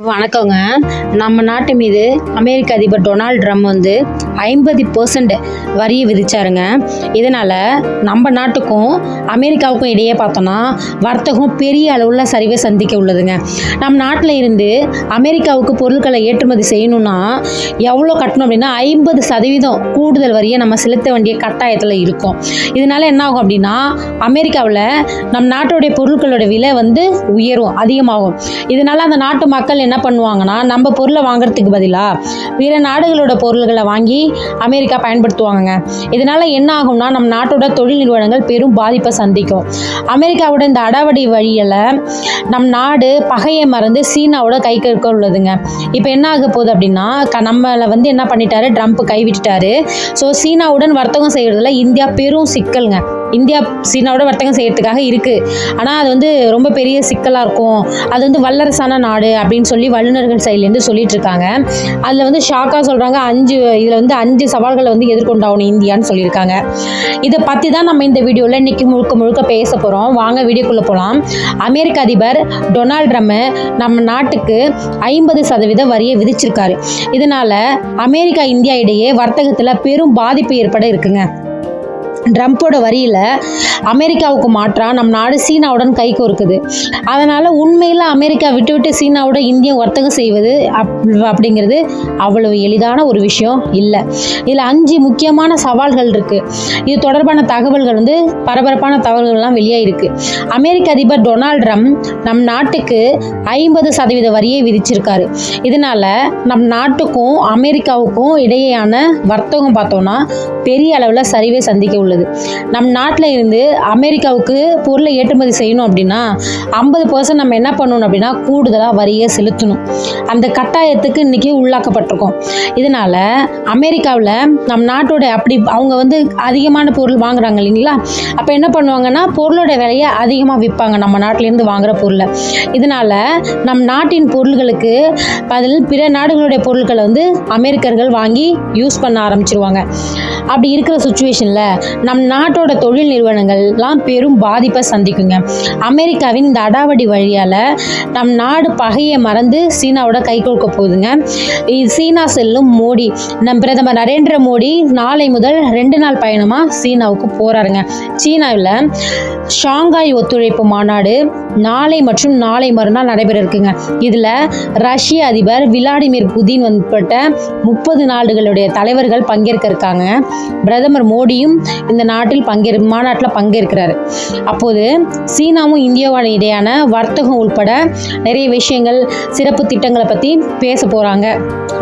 வணக்கங்க. நம்ம நாட்டு மீது அமெரிக்க அதிபர் டொனால்ட் ட்ரம்ப் வந்து ஐம்பது பர்சன்ட் வரியை விதிச்சாருங்க. இதனால் நம்ம நாட்டுக்கும் அமெரிக்காவுக்கும் இடையே பார்த்தோன்னா வர்த்தகம் பெரிய அளவில் சரிவை சந்திக்க உள்ளதுங்க. நம்ம நாட்டில் இருந்து அமெரிக்காவுக்கு பொருட்களை ஏற்றுமதி செய்யணும்னா எவ்வளோ கட்டணும் அப்படின்னா ஐம்பது சதவீதம் கூடுதல் வரியை நம்ம செலுத்த வேண்டிய கட்டாயத்தில் இருக்கும். இதனால் என்ன ஆகும் அப்படின்னா அமெரிக்காவில் நம் நாட்டுடைய பொருட்களோட விலை வந்து உயரும் அதிகமாகும். இதனால் அந்த நாட்டு மக்கள் என்ன பண்ணுவாங்கன்னா நம்ம பொருளை வாங்குறதுக்கு பதிலாக பிற நாடுகளோட பொருள்களை வாங்கி அமெரிக்கா பயன்படுத்துவாங்கங்க. இதனால் என்ன ஆகும்னா நம்ம நாட்டோட தொழில் நிறுவனங்கள் பெரும் பாதிப்பை சந்திக்கும். அமெரிக்காவோட இந்த அடாவடி வழியில் நம் நாடு பகையை மறந்து சீனாவோட கை கற்க உள்ளதுங்க. இப்போ என்ன ஆக போகுது அப்படின்னா க- நம்மளை வந்து என்ன பண்ணிட்டாரு ட்ரம்ப் கைவிட்டுட்டாரு. ஸோ சீனாவுடன் வர்த்தகம் செய்கிறதுல இந்தியா பெரும் சிக்கலுங்க. இந்தியா சீனாவோட வர்த்தகம் செய்யறதுக்காக இருக்கு. ஆனால் அது வந்து ரொம்ப பெரிய சிக்கலாக இருக்கும். அது வந்து வல்லரசான நாடு அப்படின்னு சொல்லி வல்லுநர்கள் சைட்லேருந்து சொல்லிட்டு இருக்காங்க அதில் வந்து ஷாக்காக சொல்கிறாங்க அஞ்சு இதில் வந்து அஞ்சு சவால்களை வந்து எதிர்கொண்டாகணும் இந்தியான்னு சொல்லியிருக்காங்க. இதை பற்றி தான் நம்ம இந்த வீடியோவில் இன்னைக்கு முழுக்க முழுக்க பேச போகிறோம் வாங்க வீடியோக்குள்ளே போகலாம் அமெரிக்க அதிபர் டொனால்ட் ட்ரம்ப் நம்ம நாட்டுக்கு ஐம்பது சதவீத வரியை விதிச்சிருக்காரு. இதனால் அமெரிக்கா இந்தியா இடையே வர்த்தகத்தில் பெரும் பாதிப்பு ஏற்பட இருக்குங்க. ட்ரம்ப்போட வரியில் அமெரிக்காவுக்கு மாற்றா நம் நாடு சீனாவுடன் கை கோர்க்குது. அதனால் உண்மையில் அமெரிக்கா விட்டு விட்டு சீனாவோட இந்தியா வர்த்தகம் செய்வது அப் அப்படிங்கிறது அவ்வளவு எளிதான ஒரு விஷயம் இல்லை. இதில் அஞ்சு முக்கியமான சவால்கள் இருக்குது இது தொடர்பான தகவல்கள் வந்து பரபரப்பான தகவல்கள்லாம் வெளியாயிருக்கு அமெரிக்க அதிபர் டொனால்ட் ட்ரம்ப் நம் நாட்டுக்கு ஐம்பது சதவீத வரியை விதிச்சிருக்காரு. இதனால் நம் நாட்டுக்கும் அமெரிக்காவுக்கும் இடையேயான வர்த்தகம் பார்த்தோம்னா பெரிய அளவில் சரிவை சந்திக்க உள்ளது. நம் நாட்டில் இருந்து அமெரிக்காவுக்கு பொருளை ஏற்றுமதி செய்யணும் அப்படின்னா ஐம்பது பர்சன்ட் நம்ம என்ன பண்ணணும் அப்படின்னா கூடுதலாக வரியை செலுத்தணும். அந்த கட்டாயத்துக்கு இன்றைக்கி உள்ளாக்கப்பட்டிருக்கோம். இதனால் அமெரிக்காவில் நம் நாட்டோட அப்படி அவங்க வந்து அதிகமான பொருள் வாங்குறாங்க இல்லைங்களா? அப்போ என்ன பண்ணுவாங்கன்னா பொருளோட விலையை அதிகமாக விற்பாங்க நம்ம நாட்டிலேருந்து வாங்குகிற பொருளை. இதனால் நம் நாட்டின் பொருள்களுக்கு பதில் பிற நாடுகளுடைய பொருட்களை வந்து அமெரிக்கர்கள் வாங்கி யூஸ் பண்ண ஆரம்பிச்சிருவாங்க. அப்படி இருக்கிற சுச்சுவேஷனில் நம் நாட்டோட தொழில் நிறுவனங்கள்லாம் பெரும் பாதிப்பை சந்திக்குங்க. அமெரிக்காவின் இந்த அடாவடி வழியால் நம் நாடு பகையை மறந்து சீனாவோட கை கொடுக்க போகுதுங்க. இது சீனா செல்லும் மோடி. நம் பிரதமர் நரேந்திர மோடி நாளை முதல் ரெண்டு நாள் பயணமாக சீனாவுக்கு போகிறாருங்க சீனாவில் ஷாங்காய் ஒத்துழைப்பு மாநாடு நாளை மற்றும் நாளை மறுநாள் நடைபெற இருக்குங்க. இதில் ரஷ்ய அதிபர் விளாடிமிர் புதின் உட்பட்ட முப்பது நாடுகளுடைய தலைவர்கள் பங்கேற்க இருக்காங்க. பிரதமர் மோடியும் இந்த நாட்டில் பங்கேற் மாநாட்டில் பங்கேற்கிறாரு. அப்போது சீனாவும் இந்தியாவோட இடையான வர்த்தகம் உட்பட நிறைய விஷயங்கள் சிறப்பு திட்டங்களை பற்றி பேச போகிறாங்க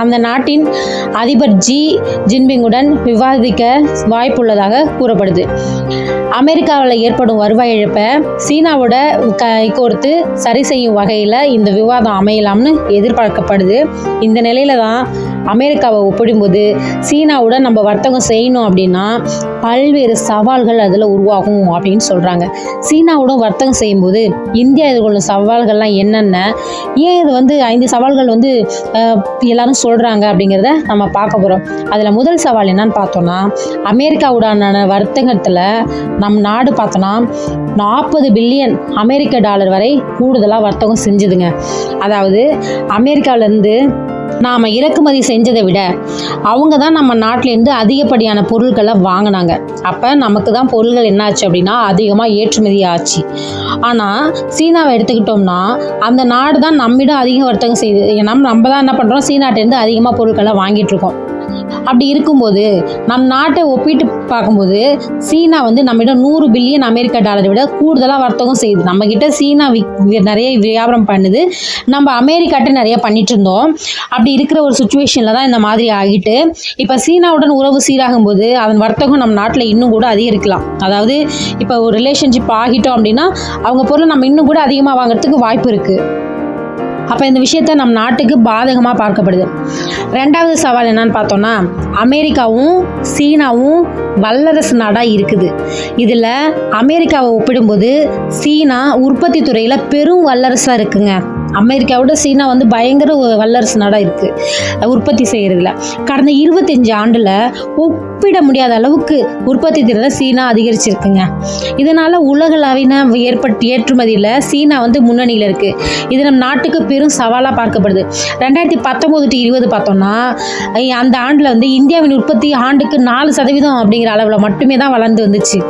அந்த நாட்டின் அதிபர் ஜி ஜின்பிங்குடன் விவாதிக்க வாய்ப்புள்ளதாக கூறப்படுது. அமெரிக்காவில் ஏற்படும் வருவாய் இழப்பை சீனாவோட கை கோர்த்து சரி செய்யும் வகையில் இந்த விவாதம் அமையலாம்னு எதிர்பார்க்கப்படுது. இந்த நிலையில தான் அமெரிக்காவை ஒப்பிடும்போது சீனாவுடன் நம்ம வர்த்தகம் செய்யணும் அப்படின்னா பல்வேறு சவால்கள் அதில் உருவாகும் அப்படின்னு சொல்கிறாங்க சீனாவுடன் வர்த்தகம் செய்யும்போது இந்தியா எதிர்கொள்ளும் சவால்கள்லாம் என்னென்ன? ஏன் இது வந்து ஐந்து சவால்கள் வந்து எல்லாரும் சொல்கிறாங்க அப்படிங்கிறத நம்ம பார்க்க போகிறோம் அதில் முதல் சவால் என்னன்னு பார்த்தோன்னா அமெரிக்காவுடனான வர்த்தகத்தில் நம் நாடு பார்த்தோன்னா நாற்பது பில்லியன் அமெரிக்க டாலர் வரை கூடுதலாக வர்த்தகம் செஞ்சுதுங்க. அதாவது அமெரிக்காவிலேருந்து நாம் இறக்குமதி செஞ்சதை விட அவங்க தான் நம்ம நாட்டிலேருந்து அதிகப்படியான பொருட்களை வாங்கினாங்க. அப்போ நமக்கு தான் பொருள்கள் என்னாச்சு அப்படின்னா அதிகமாக ஏற்றுமதி ஆச்சு. ஆனால் சீனாவை எடுத்துக்கிட்டோம்னா அந்த நாடு தான் நம்மிடம் அதிக வர்த்தகம் செய்யுது நம்ம நம்ம தான் என்ன பண்ணுறோம் சீனாட்டேருந்து அதிகமாக பொருட்களை வாங்கிட்டு இருக்கோம். அப்படி இருக்கும்போது நம் நாட்டை ஒப்பிட்டு பார்க்கும்போது சீனா வந்து நம்மகிட்ட நூறு பில்லியன் அமெரிக்க டாலரை விட கூடுதலாக வர்த்தகம் செய்யுது. நம்மக்கிட்ட சீனா விக் வி- நிறைய வியாபாரம் பண்ணுது. நம்ம அமெரிக்காட்ட நிறைய பண்ணிட்டு இருந்தோம். அப்படி இருக்கிற ஒரு சுச்சுவேஷனில் தான் இந்த மாதிரி ஆகிட்டு இப்போ சீனாவுடன் உறவு சீராகும் போது அதன் வர்த்தகம் நம்ம நாட்டில் இன்னும் கூட அதிகரிக்கலாம். அதாவது இப்போ ஒரு ரிலேஷன்ஷிப் ஆகிட்டோம் அப்படின்னா அவங்க பொருளை நம்ம இன்னும் கூட அதிகமாக வாங்குறதுக்கு வாய்ப்பு இருக்குது அப்போ இந்த விஷயத்த நம் நாட்டுக்கு பாதகமாக பார்க்கப்படுது. ரெண்டாவது சவால் என்னன்னு பார்த்தோம்னா அமெரிக்காவும் சீனாவும் வல்லரசு நாடாக இருக்குது. இதில் அமெரிக்காவை ஒப்பிடும்போது சீனா உற்பத்தி துறையில் பெரும் வல்லரசாக இருக்குங்க. அமெரிக்காவோட சீனா வந்து பயங்கர வல்லரசு நாடாக இருக்குது உற்பத்தி செய்கிறதுல கடந்த இருபத்தஞ்சு ஆண்டில் ஒப்பிட முடியாத அளவுக்கு உற்பத்தி திறனை சீனா அதிகரிச்சிருக்குங்க. இதனால் உலகளவின ஏற்பட்டு ஏற்றுமதியில் சீனா வந்து முன்னணியில் இருக்குது இது நம் நாட்டுக்கு பெரும் சவாலாக பார்க்கப்படுது. ரெண்டாயிரத்தி பத்தொம்போது டு இருபது பார்த்தோம்னா அந்த ஆண்டில் வந்து இந்தியாவின் உற்பத்தி ஆண்டுக்கு நாலு சதவீதம் அப்படிங்கிற அளவில் மட்டுமே தான் வளர்ந்து வந்துச்சு.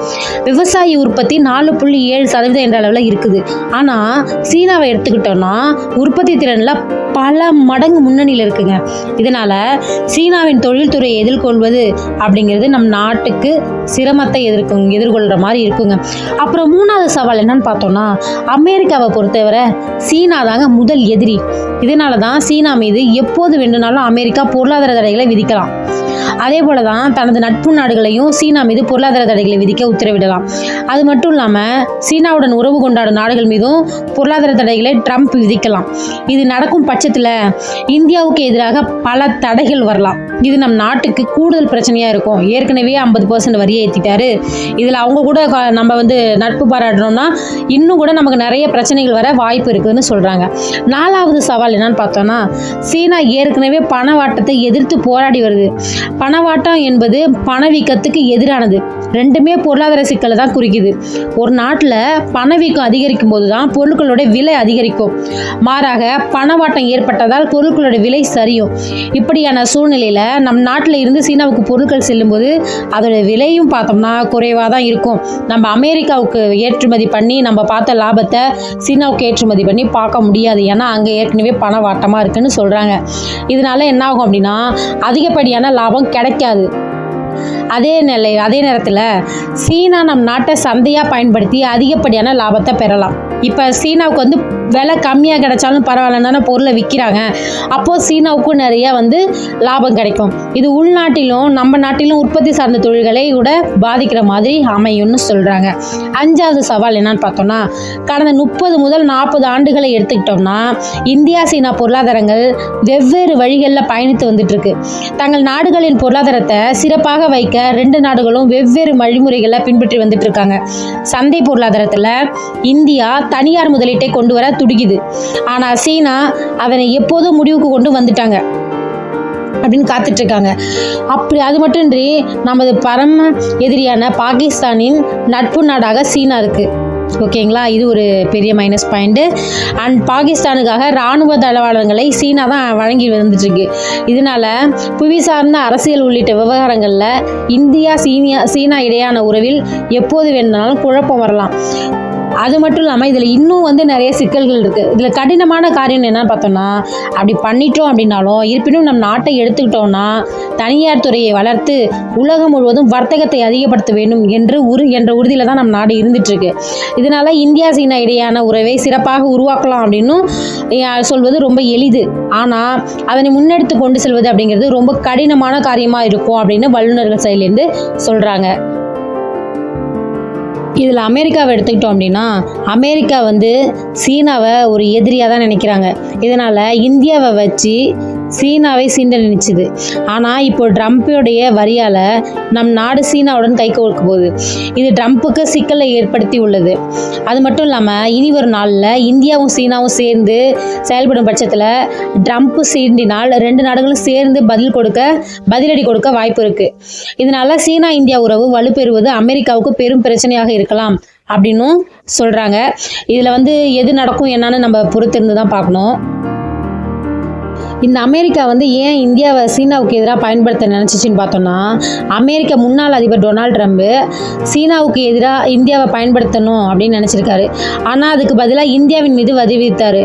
விவசாய உற்பத்தி நாலு புள்ளி ஏழு சதவீதம் என்ற அளவில் இருக்குது. ஆனால் சீனாவை எடுத்துக்கிட்டோம்னா உற்பத்தி திறனில் பல மடங்கு முன்னணியில் இருக்குங்க. இதனால் சீனாவின் தொழில்துறையை எதிர்கொள்வது அப்படிங்கிறது நம் நாட்டுக்கு சிரமத்தை எதிர்க்கும் எதிர்கொள்கிற மாதிரி இருக்குங்க. அப்புறம் மூணாவது சவால் என்னன்னு பார்த்தோம்னா அமெரிக்காவை பொறுத்தவரை சீனா தாங்க முதல் எதிரி. இதனால தான் சீனா மீது எப்போது வேண்டுனாலும் அமெரிக்கா பொருளாதார தடைகளை விதிக்கலாம். அதே போல தான் தனது நட்பு நாடுகளையும் சீனா மீது பொருளாதார தடைகளை விதிக்க உத்தரவிடலாம். அது மட்டும் இல்லாமல் சீனாவுடன் உறவு கொண்டாடும் நாடுகள் மீதும் பொருளாதார தடைகளை ட்ரம்ப் விதிக்கலாம். இது நடக்கும் பட்சத்தில் இந்தியாவுக்கு எதிராக பல தடைகள் வரலாம். இது நம் நாட்டுக்கு கூடுதல் பிரச்சனையாக இருக்கும். ஏற்கனவே ஐம்பது பர்சன்ட் வரியை ஏற்றிட்டாரு இதில் அவங்க கூட க- நம்ம வந்து நட்பு பாராட்டணும்னா இன்னும் கூட நமக்கு நிறைய பிரச்சனைகள் வர வாய்ப்பு இருக்குதுன்னு சொல்கிறாங்க நாலாவது சவால் என்னன்னு பார்த்தோம்னா சீனா ஏற்கனவே பணவாட்டத்தை எதிர்த்து போராடி வருது. பணவாட்டம் என்பது பணவீக்கத்துக்கு எதிரானது. ரெண்டுமே பொருளாதார சிக்கலை தான் குறிக்குது. ஒரு நாட்டில் பணவீக்கம் அதிகரிக்கும் போது தான் பொருட்களோட விலை அதிகரிக்கும். மாறாக பணவாட்டம் ஏற்பட்டதால் பொருட்களோட விலை சரியும். இப்படியான சூழ்நிலையில் நம் நாட்டில் இருந்து சீனாவுக்கு பொருட்கள் செல்லும்போது அதோட விலையும் பார்த்தோம்னா குறைவாக தான் இருக்கும். நம்ம அமெரிக்காவுக்கு ஏற்றுமதி பண்ணி நம்ம பார்த்த லாபத்தை சீனாவுக்கு ஏற்றுமதி பண்ணி பார்க்க முடியாது. ஏன்னா அங்கே ஏற்கனவே பணவாட்டமாக இருக்குன்னு சொல்கிறாங்க இதனால என்ன ஆகும் அப்படின்னா அதிகப்படியான லாபம் கிடைக்காது. அதே நிலை அதே நேரத்தில் சீனா நம் நாட்டை சந்தையாக பயன்படுத்தி அதிகப்படியான லாபத்தை பெறலாம். இப்போ சீனாவுக்கு வந்து விலை கம்மியாக கிடைச்சாலும் பரவாயில்லன்னு தானே பொருளை விற்கிறாங்க அப்போது சீனாவுக்கும் நிறைய வந்து லாபம் கிடைக்கும். இது உள்நாட்டிலும் நம்ம நாட்டிலும் உற்பத்தி சார்ந்த தொழில்களை கூட பாதிக்கிற மாதிரி அமையும்னு சொல்கிறாங்க அஞ்சாவது சவால் என்னன்னு பார்த்தோம்னா கடந்த முப்பது முதல் நாற்பது ஆண்டுகளை எடுத்துக்கிட்டோம்னா இந்தியா சீனா பொருளாதாரங்கள் வெவ்வேறு வழிகளில் பயணித்து வந்துட்டுருக்கு. தங்கள் நாடுகளின் பொருளாதாரத்தை சிறப்பாக வைக்க ரெண்டு நாடுகளும் வெவ்வேறு வழிமுறைகளை பின்பற்றி வந்துட்டு இருக்காங்க சந்தை பொருளாதாரத்தில் இந்தியா தனியார் முதலீட்டை கொண்டு வர துடிக்குது. ஆனால் சீனா அதனை எப்போதும் முடிவுக்கு கொண்டு வந்துட்டாங்க. அப்படின்னு காத்துட்டு இருக்காங்க அப்படி அது மட்டுமின்றி நமது பரம எதிரியான பாகிஸ்தானின் நட்பு நாடாக சீனா இருக்கு. ஓகேங்களா? இது ஒரு பெரிய மைனஸ் பாயிண்ட்டு அண்ட் பாகிஸ்தானுக்காக இராணுவ தளவாளங்களை சீனா தான் வழங்கி வந்துட்டுருக்கு இதனால புவி சார்ந்த அரசியல் உள்ளிட்ட விவகாரங்களில் இந்தியா சீனியா சீனா இடையான உறவில் எப்போது வேணுனாலும் குழப்பம் வரலாம். அது மட்டும் இல்லாமல் இதில் இன்னும் வந்து நிறைய சிக்கல்கள் இருக்குது இதில் கடினமான காரியம் என்னன்னு பார்த்தோம்னா அப்படி பண்ணிட்டோம் அப்படின்னாலும் இருப்பினும் நம் நாட்டை எடுத்துக்கிட்டோம்னா தனியார் துறையை வளர்த்து உலகம் முழுவதும் வர்த்தகத்தை அதிகப்படுத்த வேண்டும் என்று உரு என்ற உறுதியில் தான் நம் நாடு இருந்துட்டு இதனால் இதனால இந்தியா சீனா இடையான உறவை சிறப்பாக உருவாக்கலாம் அப்படின்னும் சொல்வது ரொம்ப எளிது. ஆனால் அதனை முன்னெடுத்து கொண்டு செல்வது அப்படிங்கிறது ரொம்ப கடினமான காரியமாக இருக்கும் அப்படின்னு வல்லுநர்கள் சைட்லேருந்து சொல்கிறாங்க இதில் அமெரிக்காவை எடுத்துக்கிட்டோம் அப்படின்னா அமெரிக்கா வந்து சீனாவை ஒரு எதிரியாக தான் நினைக்கிறாங்க. இதனால் இந்தியாவை வச்சு சீனாவை சீண்ட நினைச்சுது ஆனால் இப்போ ட்ரம்ப்போடைய வரியால் நம் நாடு சீனாவுடன் கை கோர்க்க போகுது. இது ட்ரம்ப்புக்கு சிக்கலை ஏற்படுத்தி உள்ளது. அது மட்டும் இல்லாமல் இனி ஒரு நாளில் இந்தியாவும் சீனாவும் சேர்ந்து செயல்படும் பட்சத்தில் ட்ரம்ப் சீண்டினால் ரெண்டு நாடுகளும் சேர்ந்து பதில் கொடுக்க பதிலடி கொடுக்க வாய்ப்பு இருக்குது இதனால சீனா இந்தியா உறவு வலுப்பெறுவது அமெரிக்காவுக்கு பெரும் பிரச்சனையாக இருக்கலாம் அப்படின்னும் சொல்கிறாங்க இதில் வந்து எது நடக்கும் என்னன்னு நம்ம பொறுத்திருந்து தான் பார்க்கணும். இந்த அமெரிக்கா வந்து ஏன் இந்தியாவை சீனாவுக்கு எதிராக பயன்படுத்த நினச்சிச்சின்னு பார்த்தோன்னா அமெரிக்க முன்னாள் அதிபர் டொனால்ட் ட்ரம்ப் சீனாவுக்கு எதிராக இந்தியாவை பயன்படுத்தணும் அப்படின்னு நினச்சிருக்காரு. ஆனால் அதுக்கு பதிலாக இந்தியாவின் மீது வரி விதித்தார்.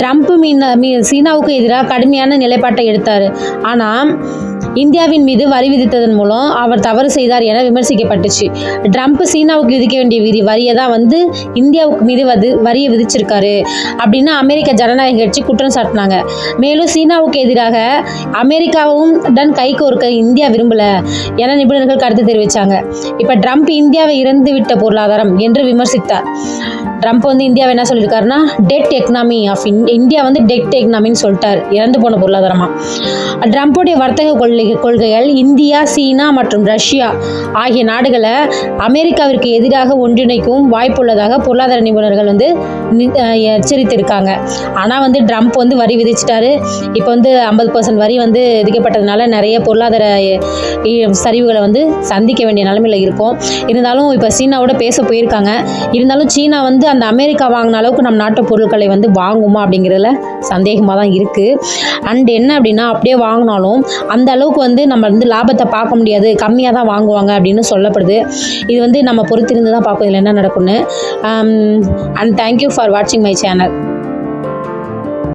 ட்ரம்ப் மீன் மீ சீனாவுக்கு எதிராக கடுமையான நிலைப்பாட்டை எடுத்தார். ஆனால் இந்தியாவின் மீது வரி விதித்ததன் மூலம் அவர் தவறு செய்தார் என விமர்சிக்கப்பட்டுச்சு. ட்ரம்ப் சீனாவுக்கு விதிக்க வேண்டிய விதி வரியை தான் வந்து இந்தியாவுக்கு மீது வது வரியை விதிச்சிருக்காரு. அப்படின்னு அமெரிக்க ஜனநாயக கட்சி குற்றம் சாட்டினாங்க. மேலும் சீனாவுக்கு எதிராக அமெரிக்காவும் உடன் கை கோர்க்க இந்தியா விரும்பல என நிபுணர்கள் கருத்து தெரிவித்தாங்க இப்போ ட்ரம்ப் இந்தியாவை இறந்து விட்ட பொருளாதாரம் என்று விமர்சித்தார். ட்ரம்ப் வந்து இந்தியாவை என்ன சொல்லியிருக்காருன்னா டெட் எக்கனாமி ஆஃப் இந்தியா வந்து டெட் எக்கனாமின்னு சொல்லிட்டார். இறந்து போன பொருளாதாரமாக ட்ரம்ப்புடைய வர்த்தக கொள்கை கொள்கைகள் இந்தியா சீனா மற்றும் ரஷ்யா ஆகிய நாடுகளை அமெரிக்காவிற்கு எதிராக ஒன்றிணைக்கும் வாய்ப்புள்ளதாக பொருளாதார நிபுணர்கள் வந்து எச்சரித்திருக்காங்க. ஆனால் வந்து ட்ரம்ப் வந்து வரி விதிச்சிட்டாரு. இப்போ வந்து ஐம்பது பர்சன்ட் வரி வந்து விதிக்கப்பட்டதுனால நிறைய பொருளாதார இ- சரிவுகளை வந்து சந்திக்க வேண்டிய நிலமையில இருக்கும். இருந்தாலும் இப்போ சீனாவோட பேச போயிருக்காங்க. இருந்தாலும் சீனா வந்து அந்த அமெரிக்கா வாங்கின அளவுக்கு நம்ம நாட்டு பொருட்களை வந்து வாங்குமா அப்படிங்கிறதுல சந்தேகமாக தான் இருக்குது அண்ட் என்ன அப்படின்னா அப்படியே வாங்கினாலும் அந்த அளவுக்கு வந்து நம்ம வந்து லாபத்தை பார்க்க முடியாது. கம்மியாக தான் வாங்குவாங்க அப்படின்னு சொல்லப்படுது. இது வந்து நம்ம பொறுத்திருந்து தான் பார்ப்போம் இதில் என்ன நடக்கும்னு. அண்ட் தேங்க்யூ ஃபார் வாட்சிங் மை சேனல்